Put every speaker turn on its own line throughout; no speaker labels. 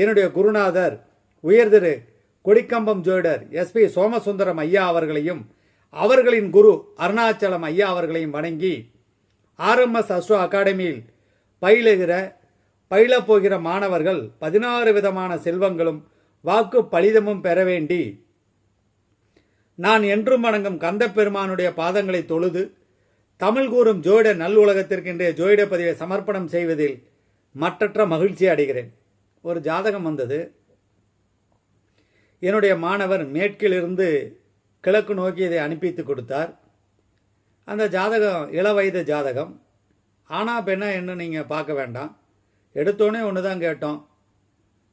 என்னுடைய குருநாதர் உயர்திரு கொடிக்கம்பம் ஜோடர் எஸ்பி சோமசுந்தரம் ஐயா அவர்களையும் அவர்களின் குரு அருணாச்சலம் ஐயா அவர்களையும் வணங்கி ஆர்எம்எஸ் அஸ்ட்ரோ அகாடமியில் பயிலுகிற பயிலப் போகிற மாணவர்கள் பதினாறு விதமான செல்வங்களும் வாக்கு பலிதமும் பெற வேண்டி நான் என்றும் வணங்கும் கந்த பெருமானுடைய பாதங்களை தொழுது தமிழ் கூறும் ஜோயிட நல்லுலகத்திற்கு இன்றைய ஜோயிட பதிவை சமர்ப்பணம் செய்வதில் மற்றற்ற மகிழ்ச்சி அடைகிறேன். ஒரு ஜாதகம் வந்தது. என்னுடைய மாணவர் மேற்கிலிருந்து கிழக்கு நோக்கி இதை அனுப்பித்து கொடுத்தார். அந்த ஜாதகம் இளவயத ஜாதகம். ஆனா பெண்ணா என்ன நீங்கள் பார்க்க வேண்டாம். எடுத்தோடனே ஒன்று தான் கேட்டோம்.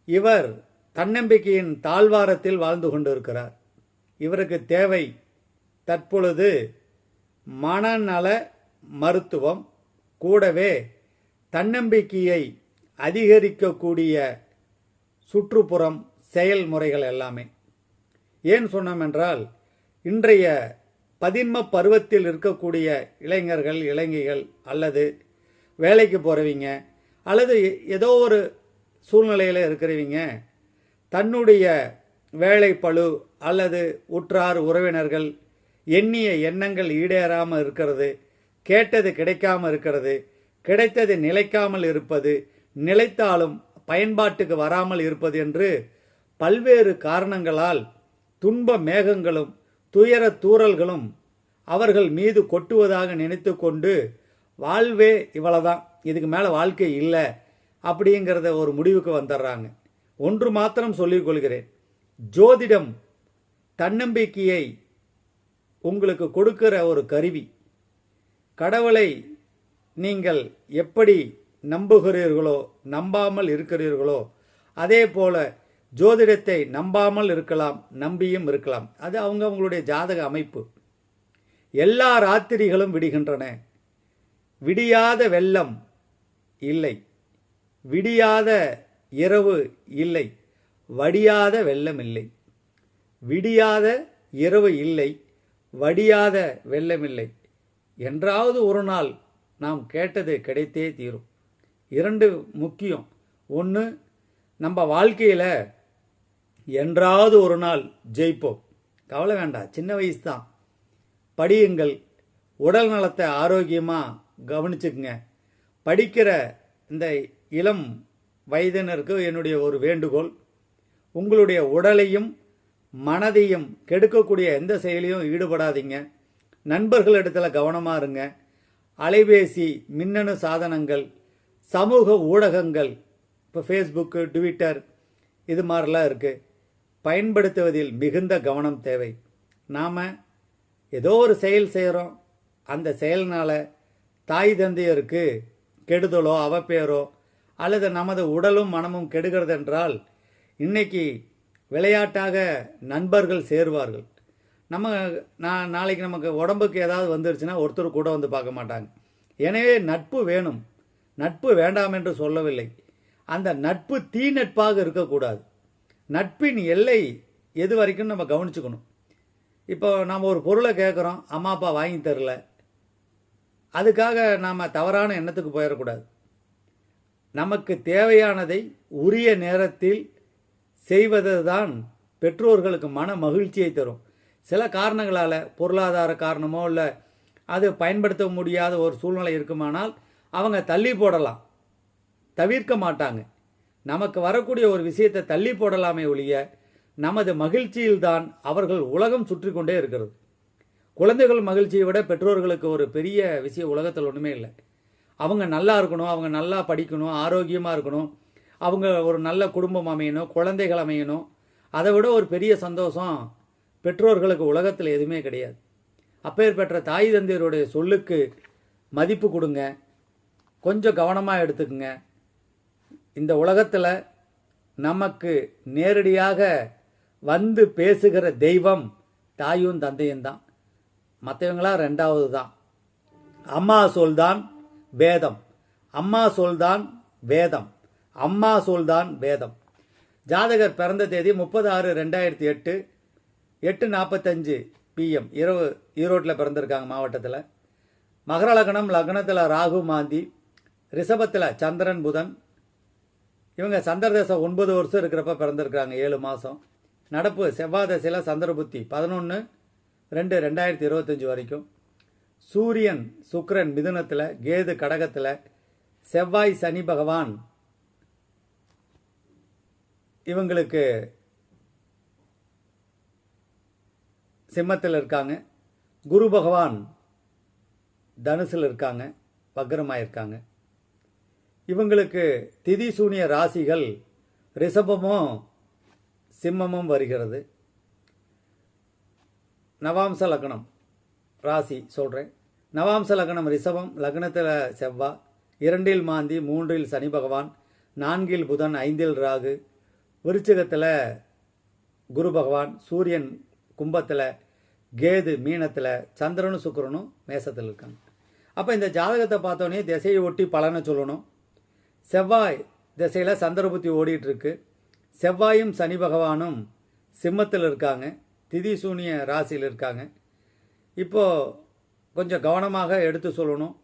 இவர் தன்னம்பிக்கையின் தாழ்வாரத்தில் வாழ்ந்து கொண்டிருக்கிறார். இவருக்கு தேவை தற்பொழுது மனநல மருத்துவம். கூடவே தன்னம்பிக்கையை அதிகரிக்கக்கூடிய சுற்றுப்புறம் செயல்முறைகள் எல்லாமே. ஏன் சொன்னோம் என்றால் இன்றைய பதின்ம பருவத்தில் இருக்கக்கூடிய இளைஞர்கள் இளைஞிகள் அல்லது வேலைக்கு போகிறவங்க அல்லது ஏதோ ஒரு சூழ்நிலையில் இருக்கிறவங்க தன்னுடைய வேலை பளு அல்லது உற்றார் உறவினர்கள் எண்ணிய எண்ணங்கள் ஈடேறாமல் இருக்கிறது கேட்டது கிடைக்காம இருக்கிறது கிடைத்தது நிலைக்காமல் இருப்பது நிலைத்தாலும் பயன்பாட்டுக்கு வராமல் இருப்பது என்று பல்வேறு காரணங்களால் துன்ப மேகங்களும் துயர தூறல்களும் அவர்கள் மீது கொட்டுவதாக நினைத்து கொண்டு வாழ்வே இவ்வளவுதான் இதுக்கு மேலே வாழ்க்கை இல்லை அப்படிங்கிறத ஒரு முடிவுக்கு வந்துடுறாங்க. ஒன்று மாத்திரம் சொல்லிக் கொள்கிறேன். ஜோதிடம் தன்னம்பிக்கையை உங்களுக்கு கொடுக்கிற ஒரு கருவி. கடவுளை நீங்கள் எப்படி நம்புகிறீர்களோ நம்பாமல் இருக்கிறீர்களோ அதே போல ஜோதிடத்தை நம்பாமல் இருக்கலாம் நம்பியும் இருக்கலாம். அது அவங்க அவங்களுடைய ஜாதக அமைப்பு. எல்லா ராத்திரிகளும் விடுகின்றன. விடியாத வெள்ளம் இல்லை. விடியாத இரவு இல்லை. வடியாத வெள்ளம் இல்லை. விடியாத இரவு இல்லை. வடியாத வெள்ளமில்லை என்றாவது ஒரு நாள் நாம் கேட்டது கிடைத்தே தீரும். இரண்டு முக்கியம். ஒன்று நம்ம வாழ்க்கையில் என்றாவது ஒரு நாள் ஜெயிப்போம். கவலை வேண்டாம் சின்ன வயசு தான் படியுங்கள். உடல் நலத்தை ஆரோக்கியமாக கவனிச்சுக்குங்க. படிக்கிற இந்த இளம் வயதினருக்கு என்னுடைய ஒரு வேண்டுகோள். உங்களுடைய உடலையும் மனதையும் கெடுக்கக்கூடிய எந்த செயலையும் ஈடுபடாதீங்க. நண்பர்களிடத்தில் கவனமாக இருங்க. அலைபேசி மின்னணு சாதனங்கள் சமூக ஊடகங்கள் இப்போ ஃபேஸ்புக்கு ட்விட்டர் இது மாதிரிலாம் இருக்குது பயன்படுத்துவதில் மிகுந்த கவனம் தேவை. நாம் ஏதோ ஒரு செயல் செய்கிறோம் அந்த செயல்னால் தாய் தந்தையருக்கு கெடுதலோ அவப்பேரோ அல்லது நமது உடலும் மனமும் கெடுகிறதென்றால் இன்னைக்கு விளையாட்டாக நண்பர்கள் சேருவார்கள். நம்ம நான் நாளைக்கு நமக்கு உடம்புக்கு ஏதாவது வந்துருச்சுன்னா ஒருத்தர் கூட வந்து பார்க்க மாட்டாங்க. எனவே நட்பு வேணும். நட்பு வேண்டாம் என்று சொல்லவில்லை. அந்த நட்பு தீ நட்பாக இருக்கக்கூடாது. நட்பின் எல்லை எது வரைக்கும் நம்ம கவனிச்சுக்கணும். இப்போ நாம் ஒரு பொருளை கேட்குறோம் அம்மா அப்பா வாங்கி தரல. அதுக்காக நாம் தவறான எண்ணத்துக்கு போயிடக்கூடாது. நமக்கு தேவையானதை உரிய நேரத்தில் செய்வது தான் பெற்றோர்களுக்கு மன மகிழ்ச்சியை தரும். சில காரணங்களால் பொருளாதார காரணமோ இல்லை அது பயன்படுத்த முடியாத ஒரு சூழ்நிலை இருக்குமானால் அவங்க தள்ளி போடலாம். தவிர்க்க மாட்டாங்க. நமக்கு வரக்கூடிய ஒரு விஷயத்தை தள்ளி போடலாமே ஒழிய நமது மகிழ்ச்சியில்தான் அவர்கள் உலகம் சுற்றி கொண்டே இருக்கிறது. குழந்தைகள் மகிழ்ச்சியை விட பெற்றோர்களுக்கு ஒரு பெரிய விஷயம் உலகத்தில் ஒன்றுமே இல்லை. அவங்க நல்லா இருக்கணும் அவங்க நல்லா படிக்கணும் ஆரோக்கியமாக இருக்கணும். அவங்க ஒரு நல்ல குடும்பம் அமையணும் குழந்தைகள் அமையணும். அதை விட ஒரு பெரிய சந்தோஷம் பெற்றோர்களுக்கு உலகத்தில் எதுவுமே கிடையாது. அப்பேர் பெற்ற தாய் தந்தையருடைய சொல்லுக்கு மதிப்பு கொடுங்க. கொஞ்சம் கவனமாக எடுத்துக்குங்க. இந்த உலகத்தில் நமக்கு நேரடியாக வந்து பேசுகிற தெய்வம் தாயும் தந்தையும் தான். மற்றவங்களாம் ரெண்டாவது தான். அம்மா சொல்தான் வேதம். அம்மா சொல்தான் வேதம். அம்மா சொல்தான் வேதம். ஜாதகர் பிறந்த தேதி முப்பது ஆறு ரெண்டாயிரத்தி எட்டு எட்டு நாற்பத்தஞ்சு பிஎம் இரவு ஈரோட்டில் பிறந்திருக்காங்க மாவட்டத்தில். மகர லக்னம் லக்னத்தில் ராகு மாந்தி ரிஷபத்தில் சந்திரன் புதன். இவங்க சந்திர தசை ஒன்பது வருஷம் இருக்கிறப்ப பிறந்திருக்கிறாங்க ஏழு மாதம் நடப்பு செவ்வாய் தசையில் சந்திர புத்தி பதினொன்று ரெண்டு ரெண்டாயிரத்தி இருபத்தஞ்சி வரைக்கும். சூரியன் சுக்ரன் மிதுனத்தில் கேது கடகத்தில் செவ்வாய் சனி பகவான். இவங்களுக்கு சிம்மத்தில் இருக்காங்க. குரு பகவான் தனுசில் இருக்காங்க வக்ரமாக இருக்காங்க இவங்களுக்கு திதி சூனிய ராசிகள் ரிஷபமும் சிம்மமும் வருகிறது. நவாம்ச லக்னம் ராசி சொல்கிறேன் நவாம்ச லக்னம் ரிஷபம் லக்னத்தில் செவ்வாய் இரண்டில் மாந்தி மூன்றில் சனி பகவான் நான்கில் புதன் ஐந்தில் ராகு விருச்சிகத்தில் குரு பகவான் சூரியன் கும்பத்தில் கேது மீனத்தில் சந்திரனும் சுக்கரனும் மேசத்தில் இருக்காங்க. அப்போ இந்த ஜாதகத்தை பார்த்தோன்னே திசையை ஒட்டி பலனை சொல்லணும். செவ்வாய் திசையில் சந்திரபுத்தி ஓடிட்டு இருக்கு செவ்வாயும் சனி பகவானும் சிம்மத்தில் இருக்காங்க. திதி சூனிய ராசியில் இருக்காங்க. இப்போது கொஞ்சம் கவனமாக எடுத்து சொல்லணும்.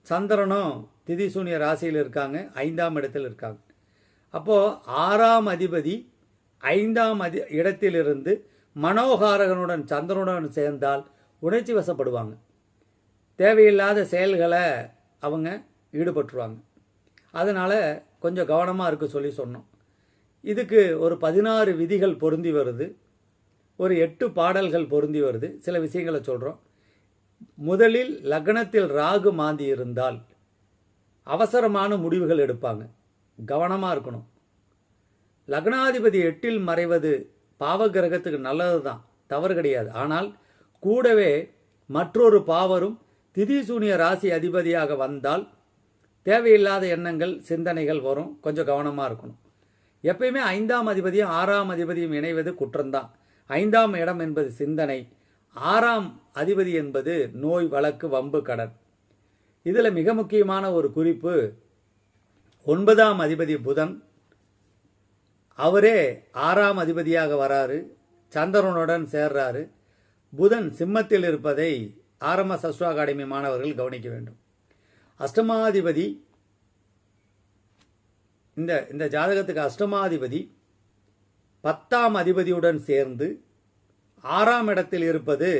சந்திரனும் திதி சூனிய ராசியில் இருக்காங்க. ஐந்தாம் இடத்தில் இருக்காங்க. அப்போது ஆறாம் அதிபதி ஐந்தாம் அதி இடத்திலிருந்து மனோகாரகனுடன் சந்திரனுடன் சேர்ந்தால் உணர்ச்சி வசப்படுவாங்க. தேவையில்லாத செயல்களை அவங்க ஈடுபட்டுருவாங்க. அதனால் கொஞ்சம் கவனமாக இருக்க சொல்லி சொன்னோம். இதுக்கு ஒரு பதினாறு விதிகள் பொருந்தி வருது. ஒரு எட்டு பாடல்கள் பொருந்தி வருது. சில விஷயங்களை சொல்கிறோம் முதலில் லக்னத்தில் ராகு மாந்தி இருந்தால் அவசரமான முடிவுகள் எடுப்பாங்க. கவனமாக இருக்கணும். லக்னாதிபதி எட்டில் மறைவது பாவ கிரகத்துக்கு நல்லது தான் தவறு கிடையாது. ஆனால் கூடவே மற்றொரு பாவரும் திதிசூனிய ராசி அதிபதியாக வந்தால் தேவையில்லாத எண்ணங்கள் சிந்தனைகள் வரும். கொஞ்சம் கவனமாக இருக்கணும். எப்பயுமே ஐந்தாம் அதிபதியும் ஆறாம் அதிபதியும் இணைவது குற்றம்தான். ஐந்தாம் இடம் என்பது சிந்தனை. ஆறாம் அதிபதி என்பது நோய் வழக்கு வம்பு கடன். இதில் மிக முக்கியமான ஒரு குறிப்பு ஒன்பதாம் அதிபதி புதன். அவரே ஆறாம் அதிபதியாக வராரு. சந்திரனுடன் சேர்றாரு. புதன் சிம்மத்தில் இருப்பதை ஆரம்ப சஸ்ட்ரோ அகாடமி மாணவர்கள் கவனிக்க வேண்டும். அஷ்டமாதிபதி இந்த இந்த ஜாதகத்துக்கு அஷ்டமாதிபதி பத்தாம் அதிபதியுடன் சேர்ந்து ஆறாம் இடத்தில் இருப்பது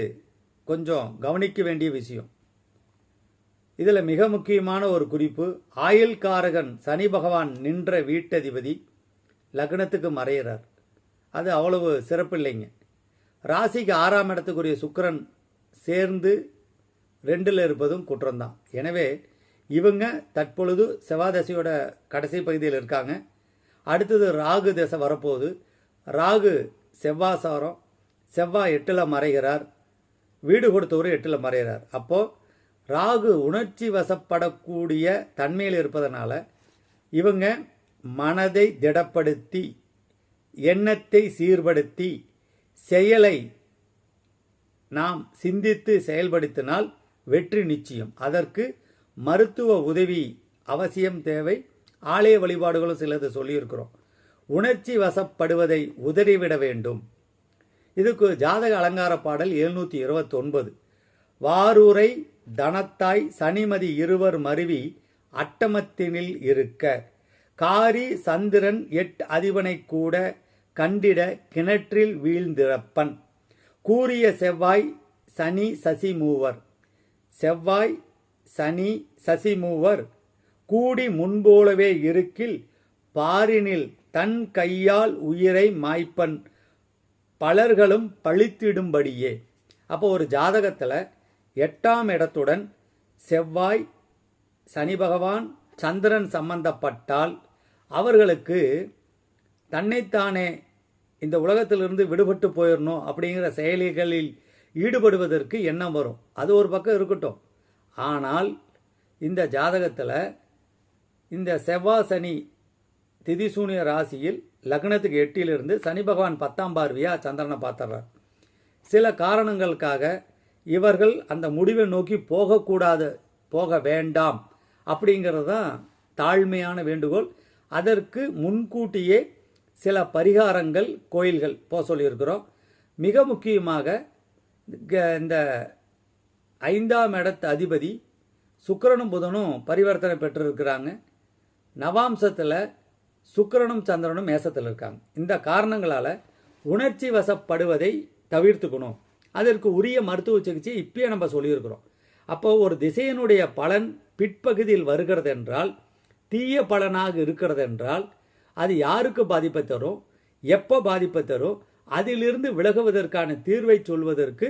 கொஞ்சம் கவனிக்க வேண்டிய விஷயம். இதில் மிக முக்கியமான ஒரு குறிப்பு ஆயுள்காரகன் சனி பகவான் நின்ற வீட்டதிபதி லக்னத்துக்கு மறையிறார். அது அவ்வளவு சிறப்பில்லைங்க. ராசிக்கு ஆறாம் இடத்துக்குரிய சுக்கரன் சேர்ந்து ரெண்டில் இருப்பதும் குற்றம்தான். எனவே இவங்க தற்பொழுது செவ்வாதசையோட கடைசி பகுதியில் இருக்காங்க. அடுத்தது ராகு தசை வரப்போகுது. ராகு செவ்வாசாரம் செவ்வாய் எட்டில் மறைகிறார். வீடு கொடுத்தவர் எட்டில் மறைகிறார். அப்போது ராகு உணர்ச்சி வசப்படக்கூடிய தன்மையில் இருப்பதனால இவங்க மனதை திடப்படுத்தி எண்ணத்தை சீர்படுத்தி செயலை நாம் சிந்தித்து செயல்படுத்தினால் வெற்றி நிச்சயம். அதற்கு மருத்துவ உதவி அவசியம் தேவை. ஆலய வழிபாடுகளும் சிலது சொல்லியிருக்கிறோம். உணர்ச்சி வசப்படுவதை உதறிவிட வேண்டும். இதுக்கு ஜாதக அலங்கார பாடல் எழுநூற்றி இருபத்தொன்பது. வாரூரை தனத்தாய் சனிமதி இருவர் மருவி அட்டமத்தினில் இருக்க. காரி சந்திரன் எட் அதிபனை கூட கண்டிட கிணற்றில் வீழ்ந்திறப்பன். கூறிய செவ்வாய் சனி சசி மூவர். செவ்வாய் சனி சசி மூவர் கூடி முன்போலவே இருக்கில் பாரினில் தன் கையால் உயிரை மாய்ப்பன் பலர்களும் பழித்திடும்படியே. அப்போ ஒரு ஜாதகத்தில் எட்டாம் இடத்துடன் செவ்வாய் சனி பகவான் சந்திரன் சம்பந்தப்பட்டால் அவர்களுக்கு தன்னைத்தானே இந்த உலகத்திலிருந்து விடுபட்டு போயிடணும் அப்படிங்கிற செயலிகளில் ஈடுபடுவதற்கு எண்ணம் வரும். அது ஒரு பக்கம் இருக்கட்டும். ஆனால் இந்த ஜாதகத்தில் இந்த செவ்வாய் சனி திதிசூனிய ராசியில் லக்னத்துக்கு எட்டிலிருந்து சனி பகவான் பத்தாம் பார்வையாக சந்திரனை பார்த்துட்றார் சில காரணங்களுக்காக இவர்கள் அந்த முடிவை நோக்கி போகக்கூடாது போக வேண்டாம் அப்படிங்கிறது தான் தாழ்மையான வேண்டுகோள். அதற்கு முன்கூட்டியே சில பரிகாரங்கள் கோயில்கள் போக சொல்லியிருக்கிறோம். மிக முக்கியமாக க- இந்த ஐந்தாம் இடத்து அதிபதி சுக்கரனும் புதனும் பரிவர்த்தனை பெற்றிருக்கிறாங்க. நவாம்சத்தில் சுக்கரனும் சந்திரனும் மேசத்தில் இருக்காங்க. இந்த காரணங்களால் உணர்ச்சி வசப்படுவதை தவிர்த்துக்கணும். அதற்கு உரிய மருத்துவ சிகிச்சை இப்பயே நம்ம சொல்லியிருக்கிறோம். அப்போ ஒரு திசையினுடைய பலன் பிற்பகுதியில் வருகிறது என்றால் தீய பலனாக இருக்கிறது என்றால் அது யாருக்கு பாதிப்பை தரும்? எப்போ பாதிப்பை தரும்? அதிலிருந்து விலகுவதற்கான தீர்வை சொல்வதற்கு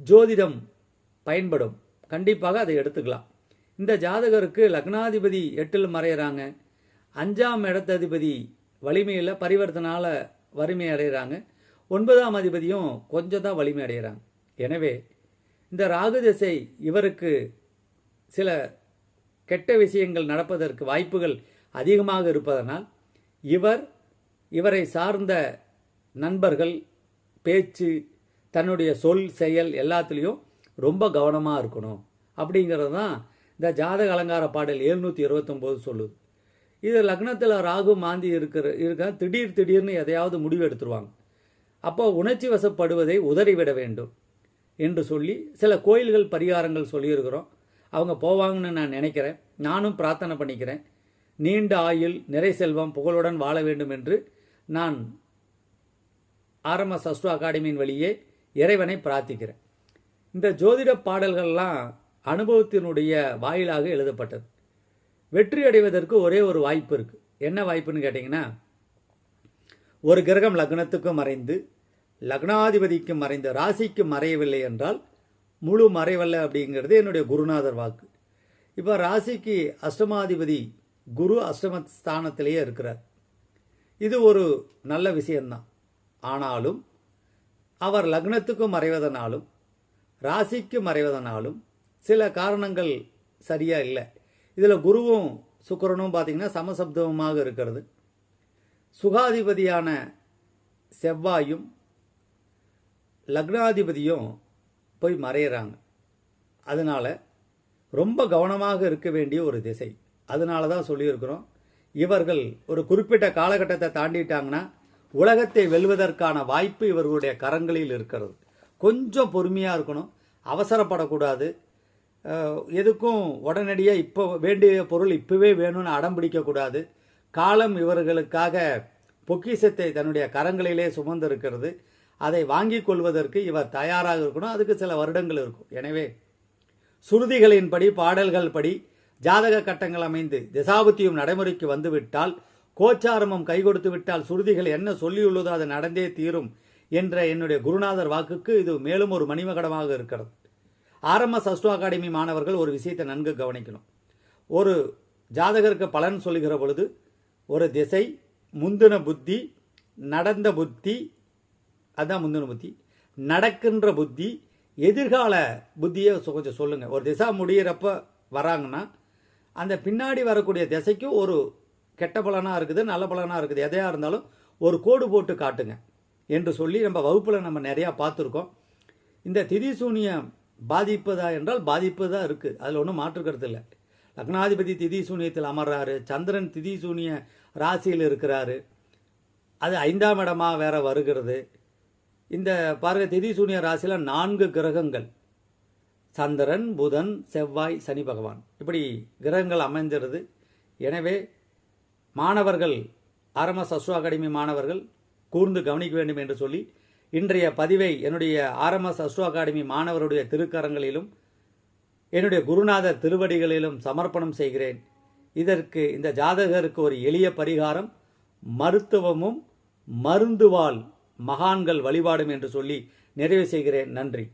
ஜோதிடம் பயன்படும். கண்டிப்பாக அதை எடுத்துக்கலாம். இந்த ஜாதகருக்கு லக்னாதிபதி எட்டில் மறையிறாங்க. அஞ்சாம் இடத்ததிபதி வலிமையில் பரிவர்த்தனால வறுமை அடைகிறாங்க ஒன்பதாம் அதிபதியும் கொஞ்சம் தான் வலிமை அடைகிறாங்க எனவே இந்த ராகு திசை இவருக்கு சில கெட்ட விஷயங்கள் நடப்பதற்கு வாய்ப்புகள் அதிகமாக இருப்பதனால் இவர் இவரை சார்ந்த நண்பர்கள் பேச்சு தன்னுடைய சொல் செயல் எல்லாத்துலேயும் ரொம்ப கவனமாக இருக்கணும். அப்படிங்கிறது தான் இந்த ஜாதக அலங்கார பாடல் எழுநூற்றி இருபத்தொம்போது சொல்லுது இது லக்னத்தில் ராகு மாந்தி இருக்கிற இருக்க திடீர் திடீர்னு எதையாவது முடிவு எடுத்துருவாங்க. அப்போ உணர்ச்சி வசப்படுவதை உதறிவிட வேண்டும் என்று சொல்லி சில கோயில்கள் பரிகாரங்கள் சொல்லியிருக்கிறோம். அவங்க போவாங்கன்னு நான் நினைக்கிறேன். நானும் பிரார்த்தனை பண்ணிக்கிறேன். நீண்ட ஆயுள் நிறை செல்வம் புகழுடன் வாழ வேண்டும் என்று நான் ஆர்எம்எஸ் அஸ்ட்ரோ அகாடமியின் வழியே இறைவனை பிரார்த்திக்கிறேன். இந்த ஜோதிட பாடல்கள்லாம் அனுபவத்தினுடைய வாயிலாக எழுதப்பட்டது. வெற்றி அடைவதற்கு ஒரே ஒரு வாய்ப்பு இருக்கு. என்ன வாய்ப்புன்னு கேட்டிங்கன்னா ஒரு கிரகம் லக்னத்துக்கும் மறைந்து லக்னாதிபதிக்கு மறைந்த ராசிக்கு மறையவில்லை என்றால் முழு மறைவல்ல அப்படிங்கிறது என்னுடைய குருநாதர் வாக்கு. இப்போ ராசிக்கு அஷ்டமாதிபதி குரு அஷ்டம ஸ்தானத்திலேயே இருக்கிறார். இது ஒரு நல்ல விஷயம்தான். ஆனாலும் அவர் லக்னத்துக்கும் மறைவதனாலும் ராசிக்கு மறைவதனாலும் சில காரணங்கள் சரியாக இல்லை. இதில் குருவும் சுக்கிரனும் பார்த்தீங்கன்னா சமசப்தமாக இருக்கிறது. சுகாதிபதியான செவ்வாயும் லக்னாதிபதியும் போய் மறையிறாங்க. அதனால ரொம்ப கவனமாக இருக்க வேண்டிய ஒரு திசை. அதனால தான் சொல்லியிருக்கிறோம். இவர்கள் ஒரு குறிப்பிட்ட காலகட்டத்தை தாண்டிட்டாங்கன்னா உலகத்தை வெல்வதற்கான வாய்ப்பு இவர்களுடைய கரங்களில் இருக்கிறது. கொஞ்சம் பொறுமையாக இருக்கணும். அவசரப்படக்கூடாது. எதுக்கும் உடனடியாக இப்போ வேண்டிய பொருள் இப்போவே வேணும்னு அடம் பிடிக்கக்கூடாது. காலம் இவர்களுக்காக பொக்கிஷத்தை தன்னுடைய கரங்களிலே சுமந்து இருக்கிறது அதை வாங்கிக் கொள்வதற்கு இவர் தயாராக இருக்கணும். அதுக்கு சில வருடங்கள் இருக்கும். எனவே சுருதிகளின்படி பாடல்கள் படி ஜாதக கட்டங்கள் அமைந்து திசாபுத்தியும் நடைமுறைக்கு வந்துவிட்டால் கோச்சாரமும் கை கொடுத்து விட்டால் சுருதிகள் என்ன சொல்லியுள்ளதோ அது நடந்தே தீரும். என்ற என்னுடைய குருநாதர் வாக்குக்கு இது மேலும் ஒரு மணிமகடமாக இருக்கிறது. ஆர்எம்எஸ் அஸ்டோ அகாடமி மாணவர்கள் ஒரு விஷயத்தை நன்கு கவனிக்கணும். ஒரு ஜாதகருக்கு பலன் சொல்லுகிற பொழுது ஒரு திசை முந்தின புத்தி நடந்த புத்தி அதுதான் முந்தின புத்தி நடக்கின்ற புத்தி எதிர்கால புத்தியை கொஞ்சம் சொல்லுங்கள் ஒரு திசா முடியிறப்ப வராங்கன்னா அந்த பின்னாடி வரக்கூடிய திசைக்கும் ஒரு கெட்ட பலனாக இருக்குது நல்ல பலனாக இருக்குது. எதையாக இருந்தாலும் ஒரு கோடு போட்டு காட்டுங்க. என்று சொல்லி நம்ம வகுப்பில் நம்ம நிறையா பார்த்துருக்கோம். இந்த திதிசூனியம் பாதிப்பதா என்றால் பாதிப்பு தான் இருக்குது அதில் ஒன்றும் மாற்றுக்கிறது இல்லை. லக்னாதிபதி திதிசூனியத்தில் அமர்றாரு. சந்திரன் திதிசூனிய ராசியில் இருக்கிறாரு. அது ஐந்தாம் இடமாக வேற வருகிறது. இந்த பாருங்க திதிசூனிய ராசியில் நான்கு கிரகங்கள். சந்திரன் புதன் செவ்வாய் சனி பகவான். இப்படி கிரகங்கள் அமைந்திருது எனவே மாணவர்கள் ஆர்எம்எஸ் அஸ்ட்ரோ அகாடமி மாணவர்கள் கூர்ந்து கவனிக்க வேண்டும் என்று சொல்லி இன்றைய பதிவை என்னுடைய ஆர்எம்எஸ் அஸ்ட்ரோ அகாடமி மாணவருடைய திருக்கரங்களிலும் என்னுடைய குருநாதர் திருவடிகளிலும் சமர்ப்பணம் செய்கிறேன். இதற்கு இந்த ஜாதகருக்கு ஒரு எளிய பரிகாரம் மருத்துவமும் மருந்துவால் மகான்கள் வழிபாடும் என்று சொல்லி நிறைவு செய்கிறேன். நன்றி.